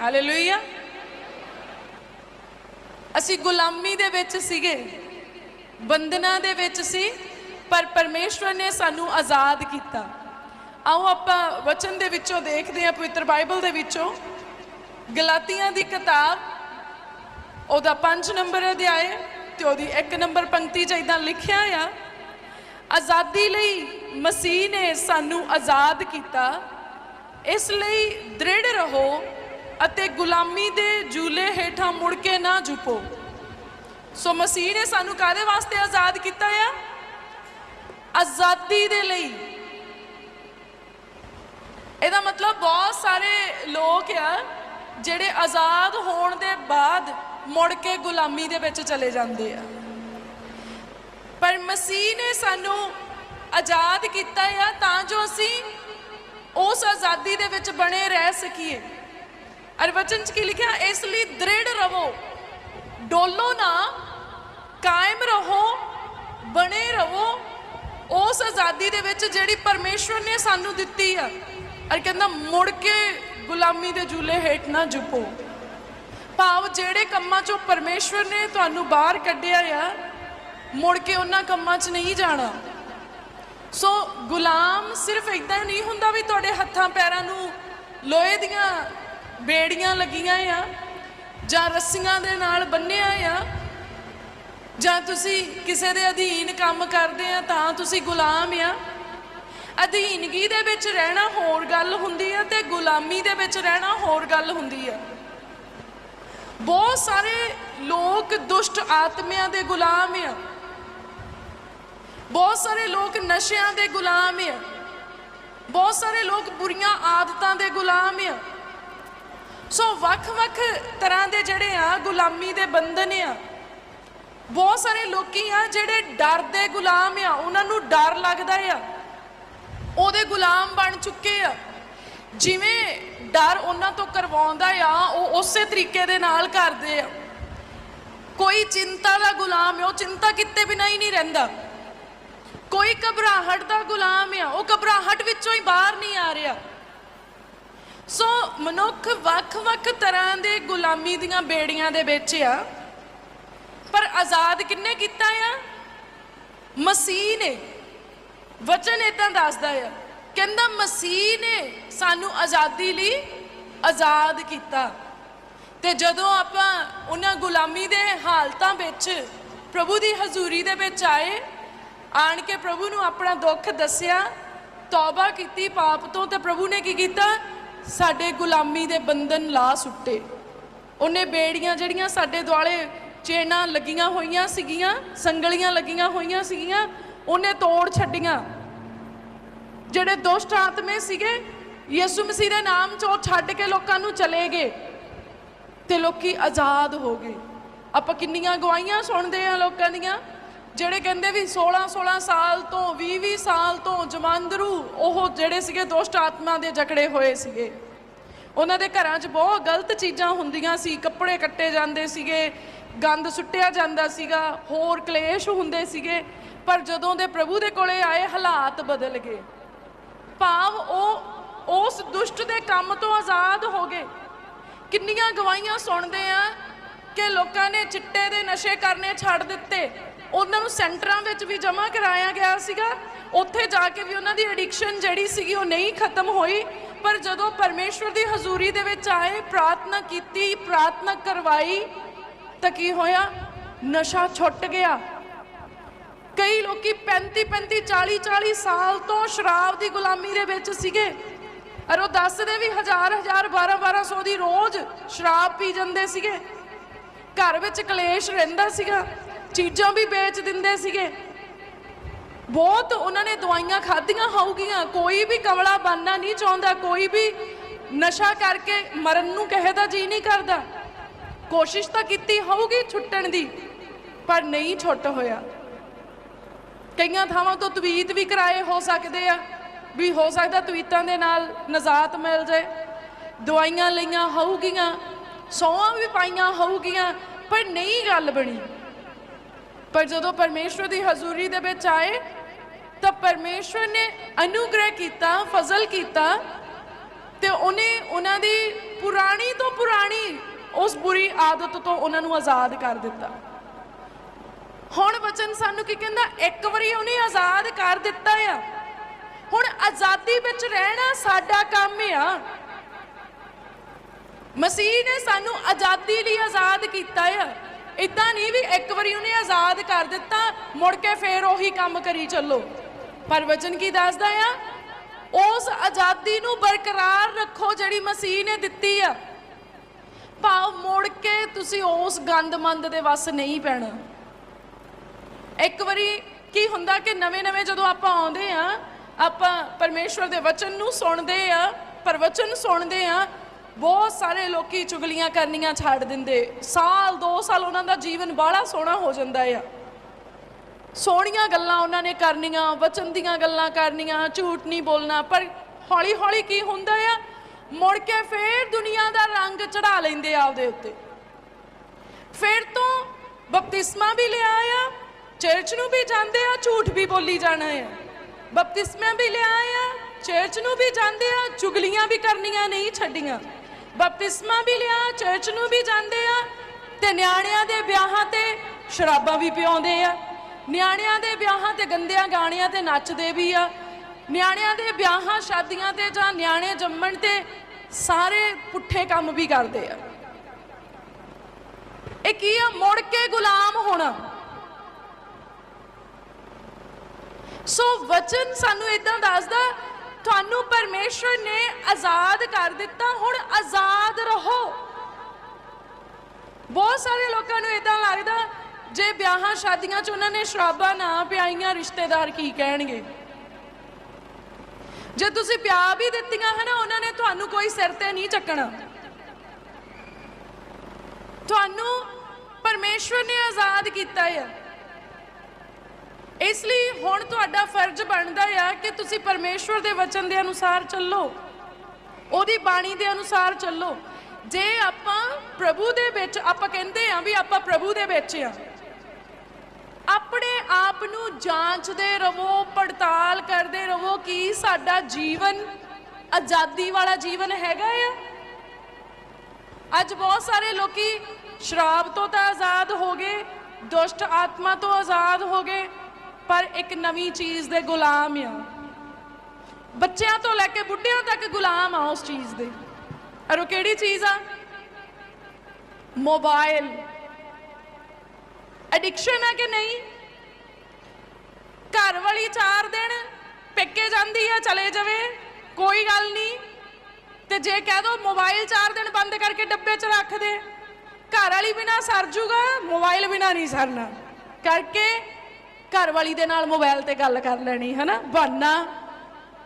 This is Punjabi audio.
ਹਾਲੇਲੂਇਆ ਅਸੀਂ ਗੁਲਾਮੀ ਦੇ ਵਿੱਚ ਸੀਗੇ, ਬੰਧਨਾਂ ਦੇ ਵਿੱਚ ਸੀ, ਪਰ ਪਰਮੇਸ਼ਵਰ ਨੇ ਸਾਨੂੰ ਆਜ਼ਾਦ ਕੀਤਾ। ਆਓ ਆਪਾਂ ਵਚਨ ਦੇ ਵਿੱਚੋਂ ਦੇਖਦੇ ਹਾਂ, ਪਵਿੱਤਰ ਬਾਈਬਲ ਦੇ ਵਿੱਚੋਂ। ਗਲਾਤੀਆਂ ਦੀ ਕਿਤਾਬ ਉਹਦਾ 5 ਨੰਬਰ ਅਧਿਆਇ ਤੇ ਉਹਦੀ 1 ਨੰਬਰ ਪੰਕਤੀ 'ਚ ਇਦਾਂ ਲਿਖਿਆ ਆ, ਆਜ਼ਾਦੀ ਲਈ ਮਸੀਹ ਨੇ ਸਾਨੂੰ ਆਜ਼ਾਦ ਕੀਤਾ, ਇਸ ਲਈ ਦ੍ਰਿੜ ਰਹੋ ਅਤੇ ਗੁਲਾਮੀ ਦੇ ਜੂਲੇ ਹੇਠਾਂ ਮੁੜ ਕੇ ਨਾ ਝੁਕੋ ਸੋ ਮਸੀਹ ਨੇ ਸਾਨੂੰ ਕਾਦੇ ਵਾਸਤੇ ਆਜ਼ਾਦ ਕੀਤਾ ਆ? ਆਜ਼ਾਦੀ ਦੇ ਲਈ। ਇਹਦਾ ਮਤਲਬ ਬਹੁਤ ਸਾਰੇ ਲੋਕ ਆ, ਜਿਹੜੇ ਆਜ਼ਾਦ ਹੋਣ ਦੇ ਬਾਅਦ ਮੁੜ ਕੇ ਗੁਲਾਮੀ ਦੇ ਵਿੱਚ ਚਲੇ ਜਾਂਦੇ ਆ। ਪਰ ਮਸੀਹ ਨੇ ਸਾਨੂੰ ਆਜ਼ਾਦ ਕੀਤਾ ਆ ਤਾਂ ਜੋ ਅਸੀਂ ਉਸ ਆਜ਼ਾਦੀ ਦੇ ਵਿੱਚ ਬਣੇ ਰਹਿ ਸਕੀਏ। ਅਰ ਵਚਨ ਚ ਕੀ ਲਿਖਿਆ? ਇਸ ਲਈ ਦ੍ਰਿੜ ਰਵੋ ਡੋਲੋ ਨਾ, ਕਾਇਮ ਰਹੋ, ਬਣੇ ਰਹੋ। ਉਸ ਆਜ਼ਾਦੀ ਦੇ ਵਿੱਚ ਜਿਹੜੀ ਪਰਮੇਸ਼ਵਰ ਨੇ ਸਾਨੂੰ ਦਿੱਤੀ ਆ, ਅਰ ਕਹਿੰਦਾ, ਮੁੜ ਕੇ ਗੁਲਾਮੀ ਦੇ ਜੂਲੇ ਹੇਠ ਨਾ ਜੁਪੋ। ਭਾਵ ਜਿਹੜੇ ਕੰਮਾਂ ਚੋਂ ਪਰਮੇਸ਼ਵਰ ਨੇ ਤੁਹਾਨੂੰ ਬਾਹਰ ਕੱਢਿਆ ਆ, ਮੁੜ ਕੇ ਉਹਨਾਂ ਕੰਮਾਂ 'ਚ ਨਹੀਂ ਜਾਣਾ। ਸੋ ਗੁਲਾਮ ਸਿਰਫ ਇਦਾਂ ਨਹੀਂ ਹੁੰਦਾ ਵੀ ਤੁਹਾਡੇ ਹੱਥਾਂ ਪੈਰਾਂ ਨੂੰ ਲੋਹੇ ਦੀਆਂ ਬੇੜੀਆਂ ਲੱਗੀਆਂ ਆ, ਜਾਂ ਰੱਸੀਆਂ ਦੇ ਨਾਲ ਬੰਨਿਆ ਆ, ਜਾਂ ਤੁਸੀਂ ਕਿਸੇ ਦੇ ਅਧੀਨ ਕੰਮ ਕਰਦੇ ਆ ਤਾਂ ਤੁਸੀਂ ਗੁਲਾਮ ਆ। ਅਧੀਨਗੀ ਦੇ ਵਿੱਚ ਰਹਿਣਾ ਹੋਰ ਗੱਲ ਹੁੰਦੀ ਆ ਤੇ ਗੁਲਾਮੀ ਦੇ ਵਿੱਚ ਰਹਿਣਾ ਹੋਰ ਗੱਲ ਹੁੰਦੀ ਆ। ਬਹੁਤ ਸਾਰੇ ਲੋਕ ਦੁਸ਼ਟ ਆਤਮਿਆਂ ਦੇ ਗੁਲਾਮ ਆ। ਬਹੁਤ ਸਾਰੇ ਲੋਕ ਨਸ਼ਿਆਂ ਦੇ ਗੁਲਾਮ ਆ। ਬਹੁਤ ਸਾਰੇ ਲੋਕ ਬੁਰੀਆਂ ਆਦਤਾਂ ਦੇ ਗੁਲਾਮ ਆ। ਸੋ ਵੱਖ-ਵੱਖ ਤਰ੍ਹਾਂ ਦੇ ਜਿਹੜੇ ਆ ਗੁਲਾਮੀ ਦੇ ਬੰਧਨ ਆ। ਬਹੁਤ ਸਾਰੇ ਲੋਕੀ ਆ ਜਿਹੜੇ ਡਰ ਦੇ ਗੁਲਾਮ ਆ, ਉਹਨਾਂ ਨੂੰ ਡਰ ਲੱਗਦਾ ਆ। ਉਹਦੇ ਗੁਲਾਮ ਬਣ ਚੁੱਕੇ ਆ। ਜਿਵੇਂ ਡਰ ਉਹਨਾਂ ਤੋਂ ਕਰਵਾਉਂਦਾ ਆ, ਉਹ ਉਸੇ ਤਰੀਕੇ ਦੇ ਨਾਲ ਕਰਦੇ ਆ। ਕੋਈ ਚਿੰਤਾ ਦਾ ਗੁਲਾਮ ਹੈ ਉਹ ਚਿੰਤਾ ਕਿਤੇ ਬਿਨਾ ਹੀ ਨਹੀਂ ਰਹਿੰਦਾ। ਕੋਈ ਘਬਰਾਹਟ ਦਾ ਗੁਲਾਮ ਆ, ਉਹ ਘਬਰਾਹਟ ਵਿੱਚੋਂ ਹੀ ਬਾਹਰ ਨਹੀਂ ਆ ਰਿਹਾ। ਸੋ ਮਨੁੱਖ ਵੱਖ-ਵੱਖ ਤਰ੍ਹਾਂ ਦੇ ਗੁਲਾਮੀ ਦੀਆਂ ਬੇੜੀਆਂ ਦੇ ਵਿੱਚ ਆ। ਪਰ ਆਜ਼ਾਦ ਕਿੰਨੇ ਕੀਤਾ ਆ? ਮਸੀਹ ਨੇ। ਵਚਨ ਇਦਾਂ ਦੱਸਦਾ ਆ, ਕਹਿੰਦਾ ਮਸੀਹ ਨੇ ਸਾਨੂੰ ਆਜ਼ਾਦੀ ਲਈ ਆਜ਼ਾਦ ਕੀਤਾ। ਤੇ ਜਦੋਂ ਆਪਾਂ ਉਹਨਾਂ ਗੁਲਾਮੀ ਦੇ ਹਾਲਤਾਂ ਵਿੱਚ, ਪ੍ਰਭੂ ਦੀ ਹਜ਼ੂਰੀ ਦੇ ਵਿੱਚ ਆਏ, ਆਣ ਕੇ ਪ੍ਰਭੂ ਨੂੰ ਆਪਣਾ ਦੁੱਖ ਦੱਸਿਆ, ਤੌਬਾ ਕੀਤੀ ਪਾਪ ਤੋਂ, ਤੇ ਪ੍ਰਭੂ ਨੇ ਕੀ ਕੀਤਾ? ਸਾਡੇ ਗੁਲਾਮੀ ਦੇ ਬੰਧਨ ਲਾ ਸੁੱਟੇ। ਉਹਨੇ ਬੇੜੀਆਂ ਜਿਹੜੀਆਂ ਸਾਡੇ ਦੁਆਲੇ ਚੇਨਾਂ ਲੱਗੀਆਂ ਹੋਈਆਂ ਸੀਗੀਆਂ, ਸੰਗਲੀਆਂ ਲੱਗੀਆਂ ਹੋਈਆਂ ਸੀਗੀਆਂ, ਉਹਨੇ ਤੋੜ ਛੱਡੀਆਂ। ਜਿਹੜੇ ਦੁਸ਼ਟ ਆਤਮੇ ਸੀਗੇ, ਯਿਸੂ ਮਸੀਹ ਦੇ ਨਾਮ 'ਚ ਉਹ ਛੱਡ ਕੇ ਲੋਕਾਂ ਨੂੰ ਚਲੇ ਗਏ ਤੇ ਲੋਕੀ ਆਜ਼ਾਦ ਹੋ ਗਏ। ਆਪਾਂ ਕਿੰਨੀਆਂ ਗਵਾਹੀਆਂ ਸੁਣਦੇ ਆ ਲੋਕਾਂ ਦੀਆਂ? ਜਿਹੜੇ ਕਹਿੰਦੇ ਵੀ 16 16 ਸਾਲ ਤੋਂ 20 20 ਸਾਲ ਤੋਂ ਜਮਾਂਦਰੂ ਉਹ ਜਿਹੜੇ ਸੀਗੇ ਦੁਸ਼ਟ ਆਤਮਾ ਦੇ ਜਕੜੇ ਹੋਏ ਸੀਗੇ। ਉਹਨਾਂ ਦੇ ਘਰਾਂ 'ਚ ਬਹੁਤ ਗਲਤ ਚੀਜ਼ਾਂ ਹੁੰਦੀਆਂ ਸੀ। ਕੱਪੜੇ ਕੱਟੇ ਜਾਂਦੇ ਸੀਗੇ, ਗੰਦ ਸੁੱਟਿਆ ਜਾਂਦਾ ਸੀਗਾ, ਹੋਰ ਕਲੇਸ਼ ਹੁੰਦੇ ਸੀਗੇ। ਪਰ ਜਦੋਂ ਦੇ ਪ੍ਰਭੂ ਦੇ ਕੋਲੇ ਆਏ, ਹਾਲਾਤ ਬਦਲ ਗਏ। ਭਾਵ ਉਹ, ਉਸ ਦੁਸ਼ਟ ਦੇ ਕੰਮ ਤੋਂ ਆਜ਼ਾਦ ਹੋ ਗਏ। ਕਿੰਨੀਆਂ ਗਵਾਹੀਆਂ ਸੁਣਦੇ ਆ ਕਿ ਲੋਕਾਂ ਨੇ ਚਿੱਟੇ ਦੇ ਨਸ਼ੇ ਕਰਨੇ ਛੱਡ ਦਿੱਤੇ। ਉਹਨਾਂ ਨੂੰ ਸੈਂਟਰਾਂ ਵਿੱਚ ਵੀ ਜਮ੍ਹਾਂ ਕਰਾਇਆ ਗਿਆ ਸੀਗਾ। ਉੱਥੇ ਜਾ ਕੇ ਵੀ ਉਹਨਾਂ ਦੀ ਐਡਿਕਸ਼ਨ ਜਿਹੜੀ ਸੀਗੀ ਉਹ ਨਹੀਂ ਖਤਮ ਹੋਈ। ਪਰ ਜਦੋਂ ਪਰਮੇਸ਼ਵਰ ਦੀ ਹਜ਼ੂਰੀ ਦੇ ਵਿੱਚ ਆਏ, ਪ੍ਰਾਰਥਨਾ ਕੀਤੀ, ਪ੍ਰਾਰਥਨਾ ਕਰਵਾਈ, ਤਾਂ ਕੀ ਹੋਇਆ? ਨਸ਼ਾ ਛੁੱਟ ਗਿਆ। ਕਈ ਲੋਕੀ 35 35 40 40 ਸਾਲ ਤੋਂ ਸ਼ਰਾਬ ਦੀ ਗੁਲਾਮੀ ਦੇ ਵਿੱਚ ਸੀਗੇ। ਔਰ ਉਹ ਦੱਸਦੇ ਵੀ ਹਜ਼ਾਰ ਹਜ਼ਾਰ 12 1200 ਦੀ ਰੋਜ਼ ਸ਼ਰਾਬ ਪੀ ਜਾਂਦੇ ਸੀਗੇ। ਘਰ ਵਿੱਚ ਕਲੇਸ਼ ਰਹਿੰਦਾ ਸੀਗਾ, ਚੀਜ਼ਾਂ ਵੀ ਵੇਚ ਦਿੰਦੇ ਸੀਗੇ। ਬਹੁਤ ਉਹਨਾਂ ਨੇ ਦਵਾਈਆਂ ਖਾਧੀਆਂ ਹੋਊਗੀਆਂ, ਕੋਈ ਵੀ ਕਮਲਾ ਬਣਨਾ ਨਹੀਂ ਚਾਹੁੰਦਾ, ਕੋਈ ਵੀ ਨਸ਼ਾ ਕਰਕੇ ਮਰਨ ਨੂੰ ਕਹੇ ਦਾ ਜੀ ਨਹੀਂ ਕਰਦਾ। ਕੋਸ਼ਿਸ਼ ਤਾਂ ਕੀਤੀ ਹੋਊਗੀ ਛੁੱਟਣ ਦੀ, ਪਰ ਨਹੀਂ ਛੁੱਟ ਹੋਇਆ। ਕਈਆਂ ਥਾਵਾਂ ਤੋਂ ਤਵੀਤ ਵੀ ਕਰਾਏ ਹੋ ਸਕਦੇ ਆ, ਵੀ ਹੋ ਸਕਦਾ ਤਵੀਤਾਂ ਦੇ ਨਾਲ ਨਜ਼ਾਤ ਮਿਲ ਜਾਏ। ਦਵਾਈਆਂ ਲਈਆਂ ਹੋਊਗੀਆਂ ਸੌਆਂ ਵੀ ਪਾਈਆਂ ਹੋਊਗੀਆਂ, ਪਰ ਨਹੀਂ ਗੱਲ ਬਣੀ। ਪਰ ਜਦੋਂ ਪਰਮੇਸ਼ਵਰ ਦੀ ਹਜ਼ੂਰੀ ਦੇ ਵਿੱਚ ਆਏ, ਤਾਂ ਪਰਮੇਸ਼ਵਰ ਨੇ ਅਨੁਗ੍ਰਹ ਕੀਤਾ, ਫਜ਼ਲ ਕੀਤਾ, ਤੇ ਉਹਨੇ ਉਹਨਾਂ ਦੀ ਪੁਰਾਣੀ ਤੋਂ ਪੁਰਾਣੀ ਉਸ ਬੁਰੀ ਆਦਤ ਤੋਂ ਉਹਨਾਂ ਨੂੰ ਆਜ਼ਾਦ ਕਰ ਦਿੱਤਾ। ਹੁਣ ਵਚਨ ਸਾਨੂੰ ਕੀ ਕਹਿੰਦਾ, ਇੱਕ ਵਾਰੀ ਉਹਨੇ ਆਜ਼ਾਦ ਕਰ ਦਿੱਤਾ ਆ। ਹੁਣ ਆਜ਼ਾਦੀ ਵਿੱਚ ਰਹਿਣਾ ਸਾਡਾ ਕੰਮ ਆ। ਮਸੀਹ ਨੇ ਸਾਨੂੰ ਆਜ਼ਾਦੀ ਲਈ ਆਜ਼ਾਦ ਕੀਤਾ ਆ। ਇਦਾਂ ਨਹੀਂ ਵੀ ਇੱਕ ਵਾਰੀ ਉਹਨੇ ਆਜ਼ਾਦ ਕਰ ਦਿੱਤਾ, ਮੁੜ ਕੇ ਫੇਰ ਉਹੀ ਕੰਮ ਕਰੀ ਚੱਲੋ। ਪਰ ਵਚਨ ਕੀ ਦੱਸਦਾ ਆ? ਉਸ ਆਜ਼ਾਦੀ ਨੂੰ ਬਰਕਰਾਰ ਰੱਖੋ ਜਿਹੜੀ ਮਸੀਹ ਨੇ ਦਿੱਤੀ ਆ। ਭਾਵ ਮੁੜ ਕੇ ਤੁਸੀਂ ਉਸ ਗੰਦਮੰਦ ਦੇ ਵੱਸ ਨਹੀਂ ਪੈਣਾ। ਇੱਕ ਵਾਰੀ ਕੀ ਹੁੰਦਾ ਕਿ ਨਵੇਂ-ਨਵੇਂ ਜਦੋਂ ਆਪਾਂ ਆਉਂਦੇ ਆ, ਆਪਾਂ ਪਰਮੇਸ਼ਵਰ ਦੇ ਵਚਨ ਨੂੰ ਸੁਣਦੇ ਆ, ਪਰਵਚਨ ਸੁਣਦੇ ਆ ਬਹੁਤ ਸਾਰੇ ਲੋਕੀ ਚੁਗਲੀਆਂ ਕਰਨੀਆਂ ਛੱਡ ਦਿੰਦੇ। ਸਾਲ 2 ਸਾਲ ਉਹਨਾਂ ਦਾ ਜੀਵਨ ਬਾਹਲਾ ਸੋਹਣਾ ਹੋ ਜਾਂਦਾ ਆ। ਸੋਹਣੀਆਂ ਗੱਲਾਂ ਉਹਨਾਂ ਨੇ ਕਰਨੀਆਂ, ਵਚਨ ਦੀਆਂ ਗੱਲਾਂ ਕਰਨੀਆਂ, ਝੂਠ ਨਹੀਂ ਬੋਲਣਾ। ਪਰ ਹੌਲੀ-ਹੌਲੀ ਕੀ ਹੁੰਦਾ ਆ? ਮੁੜ ਕੇ ਫੇਰ ਦੁਨੀਆ ਦਾ ਰੰਗ ਚੜਾ ਲੈਂਦੇ ਆ ਆਪਦੇ ਉੱਤੇ। ਫਿਰ ਤੋਂ ਬਪਤਿਸਮਾ ਵੀ ਲਿਆ ਆ, ਚਰਚ ਨੂੰ ਵੀ ਜਾਂਦੇ ਆ, ਝੂਠ ਵੀ ਬੋਲੀ ਜਾਣਾ ਆ। ਬਪਤਿਸਮਾ ਵੀ ਲਿਆ ਆ, ਚਰਚ ਨੂੰ ਵੀ ਜਾਂਦੇ ਆ, ਚੁਗਲੀਆਂ ਵੀ ਕਰਨੀਆਂ ਨਹੀਂ ਛੱਡੀਆਂ। ਬਪਤਿਸਮਾ ਵੀ ਲਿਆ ਚਰਚ ਨੂੰ ਵੀ ਜਾਂਦੇ ਆ ਤੇ ਨਿਆਣਿਆਂ ਦੇ ਵਿਆਹਾਂ ਤੇ ਸ਼ਰਾਬਾਂ ਵੀ ਪਿਆਉਂਦੇ ਆ। ਨਿਆਣਿਆਂ ਦੇ ਵਿਆਹਾਂ ਤੇ ਗੰਦਿਆਂ ਗਾਣਿਆਂ ਤੇ ਨੱਚਦੇ ਵੀ ਆ। ਨਿਆਣਿਆਂ ਦੇ ਵਿਆਹਾਂ, ਸ਼ਾਦੀਆਂ ਤੇ ਜਾਂ ਨਿਆਣੇ ਜੰਮਣ ਤੇ ਸਾਰੇ ਪੁੱਠੇ ਕੰਮ ਵੀ ਕਰਦੇ ਆ। ਇਹ ਕੀ ਆ? ਮੁੜ ਕੇ ਗੁਲਾਮ ਹੋਣਾ। ਸੋ ਵਚਨ ਸਾਨੂੰ ਇਦਾਂ ਦੱਸਦਾ ਤੁਹਾਨੂੰ ਪਰਮੇਸ਼ਰ ਨੇ ਆਜ਼ਾਦ ਕਰ ਦਿੱਤਾ, ਹੁਣ ਆਜ਼ਾਦ ਰਹੋ। ਬਹੁਤ ਸਾਰੇ ਲੋਕਾਂ ਨੂੰ ਇਦਾਂ ਲੱਗਦਾ, ਜੇ ਵਿਆਹਾਂ ਸ਼ਾਦੀਆਂ 'ਚ ਉਹਨਾਂ ਨੇ ਸ਼ਰਾਬਾਂ ਨਾ ਪਿਆਈਆਂ, ਰਿਸ਼ਤੇਦਾਰ ਕੀ ਕਹਿਣਗੇ? ਜੇ ਤੁਸੀਂ ਪਿਆ ਵੀ ਦਿੱਤੀਆਂ ਹਨ, ਉਹਨਾਂ ਨੇ ਤੁਹਾਨੂੰ ਕੋਈ ਸਿਰ ਤੇ ਨਹੀਂ ਚੱਕਣਾ। ਤੁਹਾਨੂੰ ਪਰਮੇਸ਼ਵਰ ਨੇ ਆਜ਼ਾਦ ਕੀਤਾ ਹੈ ਇਸ ਲਈ ਹੁਣ ਤੁਹਾਡਾ ਫਰਜ਼ ਬਣਦਾ ਆ ਕਿ ਤੁਸੀਂ ਪਰਮੇਸ਼ਵਰ ਦੇ ਵਚਨ ਦੇ ਅਨੁਸਾਰ ਚੱਲੋ। ਉਹਦੀ ਬਾਣੀ ਦੇ ਅਨੁਸਾਰ ਚੱਲੋ। ਜੇ ਆਪਾਂ ਪ੍ਰਭੂ ਦੇ ਵਿੱਚ, ਆਪਾਂ ਕਹਿੰਦੇ ਆ ਵੀ ਆਪਾਂ ਪ੍ਰਭੂ ਦੇ ਵਿੱਚ ਆ। ਆਪਣੇ ਆਪ ਨੂੰ ਜਾਂਚਦੇ ਰਹੋ, ਪੜਤਾਲ ਕਰਦੇ ਰਹੋ ਕਿ ਸਾਡਾ ਜੀਵਨ, ਆਜ਼ਾਦੀ ਵਾਲਾ ਜੀਵਨ ਹੈਗਾ ਆ। ਅੱਜ ਬਹੁਤ ਸਾਰੇ ਲੋਕੀ ਸ਼ਰਾਬ ਤੋਂ ਤਾਂ ਆਜ਼ਾਦ ਹੋ ਗਏ, ਦੁਸ਼ਟ ਆਤਮਾ ਤੋਂ ਆਜ਼ਾਦ ਹੋ ਗਏ। ਪਰ ਇੱਕ ਨਵੀਂ ਚੀਜ਼ ਦੇ ਗੁਲਾਮ ਆ। ਬੱਚਿਆਂ ਤੋਂ ਲੈ ਕੇ ਬੁੱਢਿਆਂ ਤੱਕ ਗੁਲਾਮ ਆ ਉਸ ਚੀਜ਼ ਦੇ। ਔਰ ਉਹ ਕਿਹੜੀ ਚੀਜ਼ ਆ? ਮੋਬਾਈਲ ਐਡਿਕਸ਼ਨ ਆ ਕਿ ਨਹੀਂ? ਘਰ ਵਾਲੀ 4 ਦਿਨ ਪੇਕੇ ਜਾਂਦੀ ਆ, ਚਲੇ ਜਾਵੇ, ਕੋਈ ਗੱਲ ਨਹੀਂ। ਤੇ ਜੇ ਕਹਿ ਦੋ ਮੋਬਾਈਲ 4 ਦਿਨ ਬੰਦ ਕਰਕੇ ਡੱਬੇ 'ਚ ਰੱਖ ਦੇ, ਘਰ ਵਾਲੀ ਬਿਨਾ ਸਰ ਜੂਗਾ ਮੋਬਾਈਲ ਬਿਨਾ ਨਹੀਂ ਸਰਨਾ। ਕਰਕੇ ਘਰ ਵਾਲੀ ਦੇ ਨਾਲ ਮੋਬਾਈਲ ਤੇ ਗੱਲ ਕਰ ਲੈਣੀ ਹਨਾ? ਬਾਨਾ